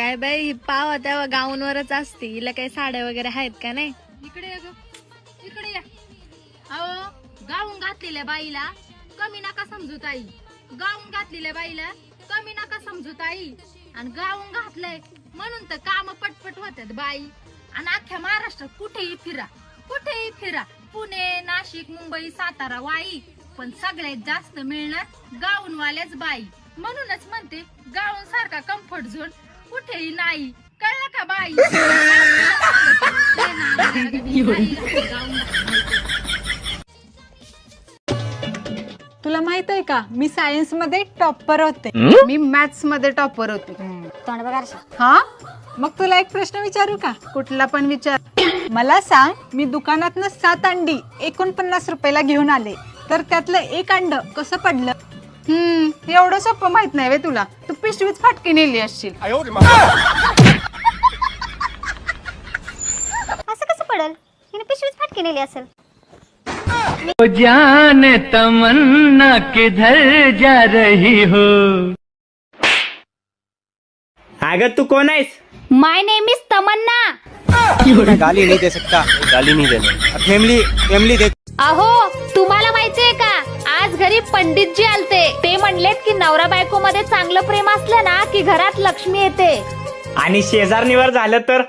काय बाई ही पाव तेव्हा गाऊनवरच असते. हिला काही साड्या वगैरे आहेत का नाही? इकडे ग. इकडे या. अहो गाऊन घातलेल्या बाईला कमी नका समजू ताई. गाऊन घातलेल्या बाईला कमी नका समजू ताई. आणि गाऊन घातलंय म्हणून तर काम पटपट होतात बाई. आणि अख्ख्या महाराष्ट्रात कुठेही फिरा. कुठेही फिरा. पुणे नाशिक मुंबई सातारा वाई. पण सगळ्यात जास्त मिळणार गाऊनवाल्याच बाई. म्हणूनच म्हणते गाऊन सारखा कम्फर्ट झोन कुठेही नाही. कळलं का बाई? गाऊन तुला माहीत आहे का? मी सायन्समध्ये टॉपर होते. मी मॅथ्समध्ये टॉपर होते. तोंड बघा आरशात. हा? मग तुला एक प्रश्न विचारू का? कुठला पण विचार. मला सांग मी दुकानातनं सात अंडी एकोणपन्नास रुपयाला घेऊन आले. तर त्यातलं एक अंड कसं पडलं? हम्म. एवढं सोपं माहीत नाही वे तुला. तू पिशवीच फाटकी नेली असशील. असं कसं पडल? हिने पिशवीच फाटकी नेली असेल. ओ जान तमन्ना किधर जा रही हो? अगर तू कौन है माय नेम इज तमन्ना. गाली नहीं दे सकता गाली नहीं देना फैमिली फैमिली देख अहो तुम्हाला माहितीये का? आज घरी पंडितजी आलते. ते म्हणलेत की नवरा बायको मध्ये चांगलं प्रेम असलं ना की घरात लक्ष्मी येते. आणि शेजारणीवर झालं तर?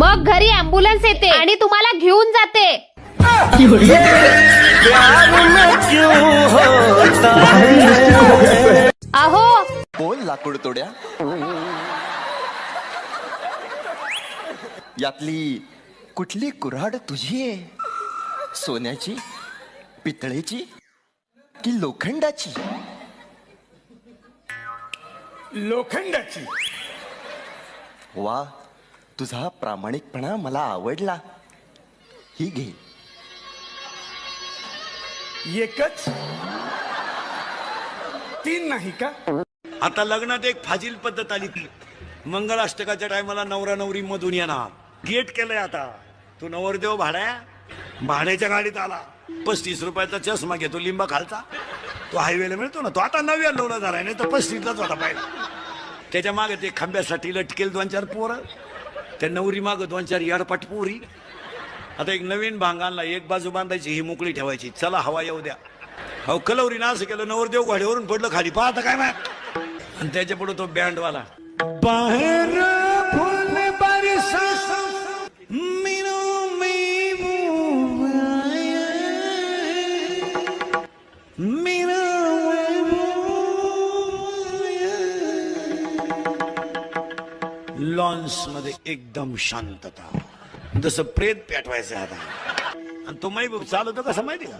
मग घरी अँब्युलन्स येते आणि तुम्हाला घेऊन जाते. अहो बोल लाकूड तोड्या. यातली कुठली कुऱ्हाड तुझी आहे? सोन्याची पितळेची की लोखंडाची? लोखंडाची. वा तुझा प्रामाणिकपणा मला आवडला. ही घे. एकच? तीन नाही का? आता लग्नात एक फाजील पद्धत आली ती. मंगळाष्टकाच्या टायमाला नवरा नवरी मधून येणार. गेट केलंय आता. तू नवरदेव भाड्या भाड्याच्या गाडीत आला. पस्तीस रुपयाचा चष्मा घेतो लिंबा खालचा. तो हायवेला मिळतो ना तो आता नव्या लोला झालाय नाही तर पस्तीसलाच होता पाहिजे त्याच्यामागे ते खांब्यासाठी लटकेल दोन चार पोरं. त्या नवरी मागं दोन चार याडपाट पोरी. आता एक नवीन भांगांना एक बाजू बांधायची ही मोकळी ठेवायची. चला हवा येऊ द्या. अहो कलवरीनं असं केलं नवरदेव घोड्यावरून पडलं खाली. पाहता काय माय आणि त्याच्या पुढे तो बँडवाला बाहेर लॉन्समध्ये एकदम शांतता. जसं प्रेत पेटवायचं आता. आणि तो महबूब चालवतो कसं माहिती का?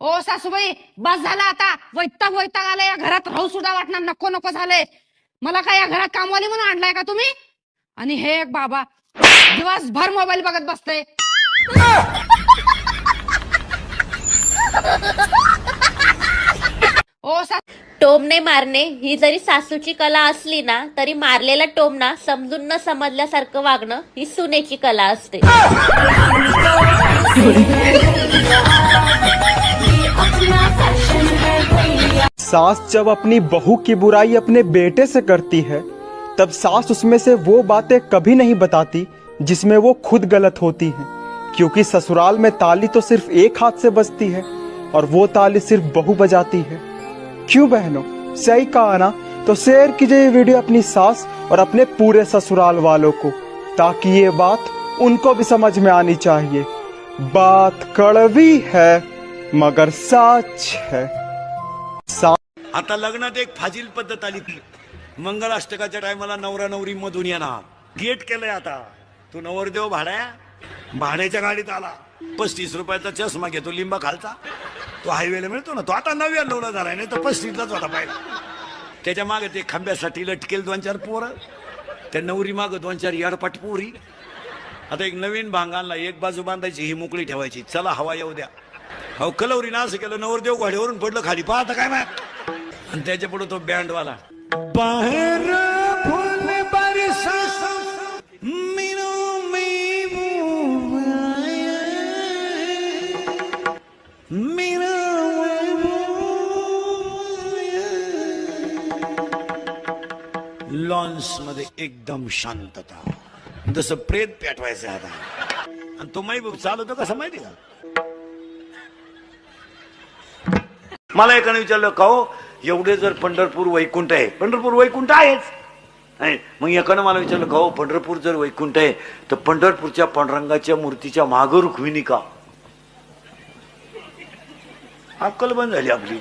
ओ सासूबाई बस झाला आता. वैताग वैताग आला या घरात राहू सुद्धा वाटणार नको नको झालंय. मला काय या घरात कामवाली म्हणून आणलाय का तुम्ही? आणि हे एक बाबा दिवसभर मोबाईल बघत बसतय. ओ सा टोमने मारणे. ही जरी सासूची कला असली ना तरी मारलेला टोमना समजून न समजल्यासारखं वागणं ही सुनेची कला असते. सास जब अपनी बहू की बुराई अपने बेटे से करती है तब सास उसमें से वो बातें कभी नहीं बताती जिसमें वो खुद गलत होती हैं क्योंकि ससुराल में ताली तो सिर्फ़ एक हाथ से बजती है और वो ताली सिर्फ़ बहू बजाती है। क्यों बहनों? सही कहा ना? तो शेयर कीजिए ये वीडियो अपनी सास और अपने पूरे ससुराल वालों को, ताकि ये बात उनको भी समझ में आनी चाहिए। बात कड़वी है, मगर सच है। आता लग्नात एक फाजील पद्धत आली ती. मंगळाष्टकाच्या टायमाला नवरा नवरी मधून येणार. गेट केलंय आता. तू नवरदेव भाड्या, भाड्याच्या गाडीत आला. पस्तीस रुपयाचा चष्मा घेतो लिंबा खालचा तो हायवेला मिळतो ना तो आता नव्या लोला झालाय नाही तर पस्तीसलाच होता पाहिजे त्याच्यामागे ते खांब्यासाठी लटकेल दोन चार पोरं. त्या नवरी मागं दोन चार याडपाट पोरी. आता एक नवीन भांगांना एक बाजू बांधायची ही मोकळी ठेवायची. चला हवा येऊ द्या. अहो कलवरीनं असं केलं नवरदेव घोड्यावरून पडलं खाली. पाहता काय माहीत? आणि त्याच्या पुढे तो बँडवाला बाहेर एकदम शांतता. जसं प्रेत पेटवायचं आता. आणि तो महबूब चालवतो कसं माहिती का? मला एकाने विचारलं का हो एवढे जर पंढरपूर वैकुंठ आहे पंढरपूर वैकुंठ आहेच. मग एकानं मला विचारलं का हो पंढरपूर जर वैकुंठ आहे तर पंढरपूरच्या पांडुरंगाच्या मूर्तीच्या माग रुखविणी का? अक्कल बंद झाली आपली.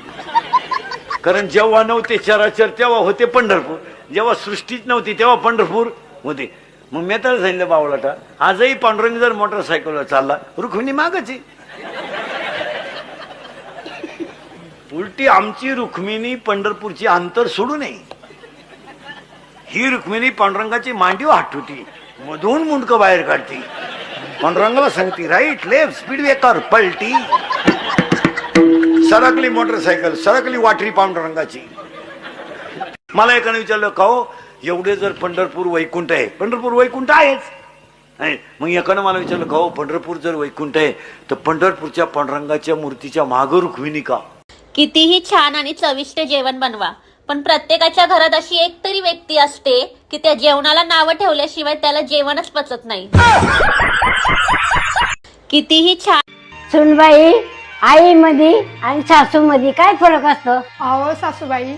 कारण जेव्हा नव्हते चराचर तेव्हा होते पंढरपूर. जेव्हा सृष्टीच नव्हती तेव्हा पंढरपूर होते. मग मी तर सांगितलं बावळाटा आजही पांडुरंग जर मोटरसायकलवर चालला रुक्मिणी मागच आहे. उलटी आमची रुक्मिणी पंढरपूरची अंतर सोडू नये ही रुक्मिणी पांडुरंगाची मांडीव हाटवती मधून मुंडक बाहेर काढते. पांडुरंगाला सांगते राईट लेफ्ट स्पीड ब्रेकर पलटी. सरकली मोटरसायकल सरकली वाटरी पांडुरंगाची मला एकाने विचारलं का हो एवढे जर पंढरपूर वैकुंठ आहे. पंढरपूर वैकुंठ आहेच. मग एकानं मला विचारलं का हो पंढरपूर जर वैकुंठ आहे तर पंढरपूरच्या पांडुरंगाच्या मूर्तीच्या माग रुक्मिणी का कितीही छान आणि चविष्ट जेवण बनवा पण प्रत्येकाच्या घरात अशी एक तरी व्यक्ती असते की त्या जेवणाला नावं ठेवल्याशिवाय त्याला जेवणच पचत नाही. कितीही छान सुनबाई आई मध्ये आणि सासू मध्ये काय फरक असतो? अहो सासूबाई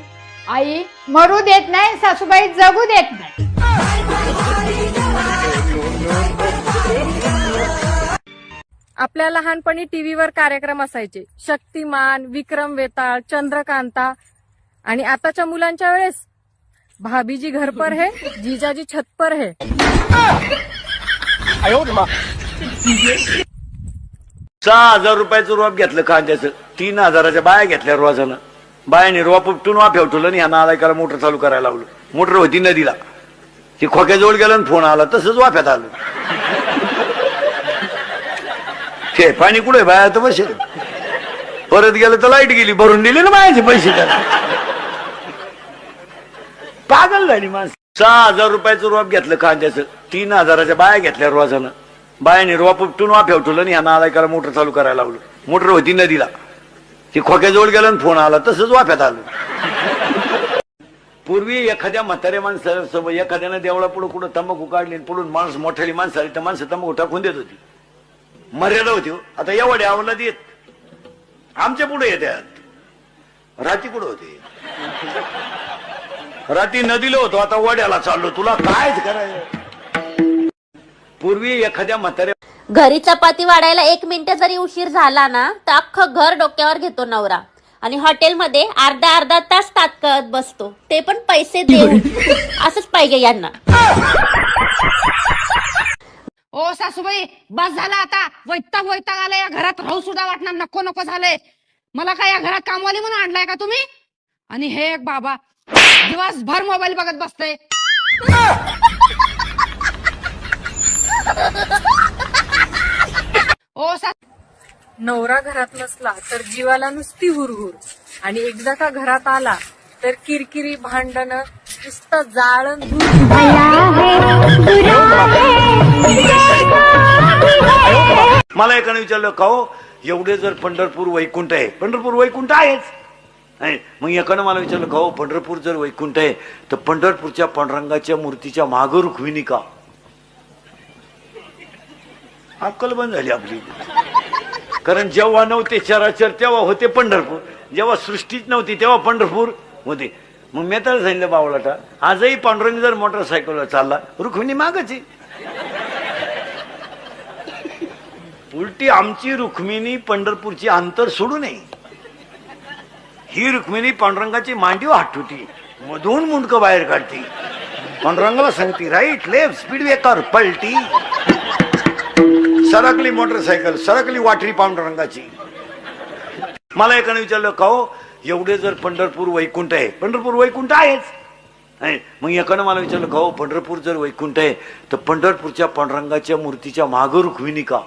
आई मरू देत नाही सासूबाई जगू देत नाही. आपल्या लहानपणी टीव्हीवर कार्यक्रम असायचे. शक्तिमान विक्रम वेताळ चंद्रकांता आणि आताच्या मुलांच्या वेळेस भाभीजी घर पर है जीजाजी छत पर है सहा हजार रुपयाचं रोप घेतलं कांद्याचं. तीन हजाराच्या बाया घेतल्या रोजानं. बायाने रोप उपटून वाफ्यावर ठेवलं आणि ह्या नालायकाला मोटर चालू करायला लावलं. मोटर होती नदीला. ती खोक्याजवळ गेलं आणि फोन आला तसंच वाफ्यात आलं. ते पाणी कुठे बाया? तर बसेल परत गेलं तर लाइट गेली भरून दिली ना बायाचे पैसे त्याला. पागल झाली माणसं. सहा हजार रुपयाचं रोप घेतलं कांद्याचं. तीन हजाराच्या बाया घेतल्या रोजानं. बाया निर्वा पुपटून वा ठेवलं आणि ह्या नालायकाला मोटर चालू करायला लावलं. मोटर होती नदीला. ती खोक्याजवळ गेलं आणि फोन आला तसंच वाफ्यात आलं. पूर्वी एखाद्या म्हाताऱ्या माणसासोबत एखाद्यानं देवळा पुढे कुठं तंबाखू काढली आणि पुढून माणूस मोठ्याली माणसं आली तर माणसं तंबाखू टाकून देत होती. मर्यादा होती हो. आता एवढ्या आवडला देत. आमच्या पुढे येत्यात. राती कुठं होते? राती नदीला होतो. आता वड्याला चाललो. तुला कायच करायचं? पूर्वी एखाद्या म्हाताऱ्या घरी चपाती वाढायला एक मिनिट जरी उशीर झाला ना तर अख्खं घर डोक्यावर घेतो नवरा. आणि हॉटेलमध्ये अर्धा अर्धा तास तात्कळत बसतो. ते पण पैसे देऊन. असंच पाहिजे यांना. ओ सासूबाई बस झाला आता. वैताग वैताग आला या घरात राहू सुद्धा वाटणार नको नको झालंय. मला काय या घरात कामवाली म्हणून आणलाय का तुम्ही? आणि हे एक बाबा दिवसभर मोबाईल बघत बसतय. ओ सा नवरा घरात नसला तर जीवाला नुसती हुरहुर. आणि एकदा का घरात आला तर किरकिरी भांडण नुसतं जाळण मला एकाने विचारलं का हो एवढे जर पंढरपूर वैकुंठ आहे पंढरपूर वैकुंठ आहेच. मग एकानं मला विचारलं का हो पंढरपूर जर वैकुंठ आहे तर पंढरपूरच्या पांडुरंगाच्या मूर्तीच्या माग रुक्मिणी का अक्कल बंद झाली आपली. कारण जेव्हा नव्हते चराचर तेव्हा होते पंढरपूर. जेव्हा सृष्टीच नव्हती तेव्हा पंढरपूर होते. मग मी तर सांगितलं बावळाटा आजही पांडुरंग जर मोटरसायकलवर चालला रुक्मिणी मागच आहे उलटी आमची रुक्मिणी पंढरपूरची अंतर सोडू नये ही रुक्मिणी पांडुरंगाची मांडीव हाटुटी मधून मुंडक बाहेर काढते. पांडुरंगाला सांगते राईट लेफ्ट स्पीड ब्रेकर पलटी. सरकली मोटरसायकल सरकली वाटरी पांडुरंगाची मला एकाने विचारलं का हो एवढे जर पंढरपूर वैकुंठ आहे पंढरपूर वैकुंठ आहेच. मग एकानं मला विचारलं का हो पंढरपूर जर वैकुंठ आहे तर पंढरपूरच्या पांडुरंगाच्या मूर्तीच्या माग रुक्मिणी का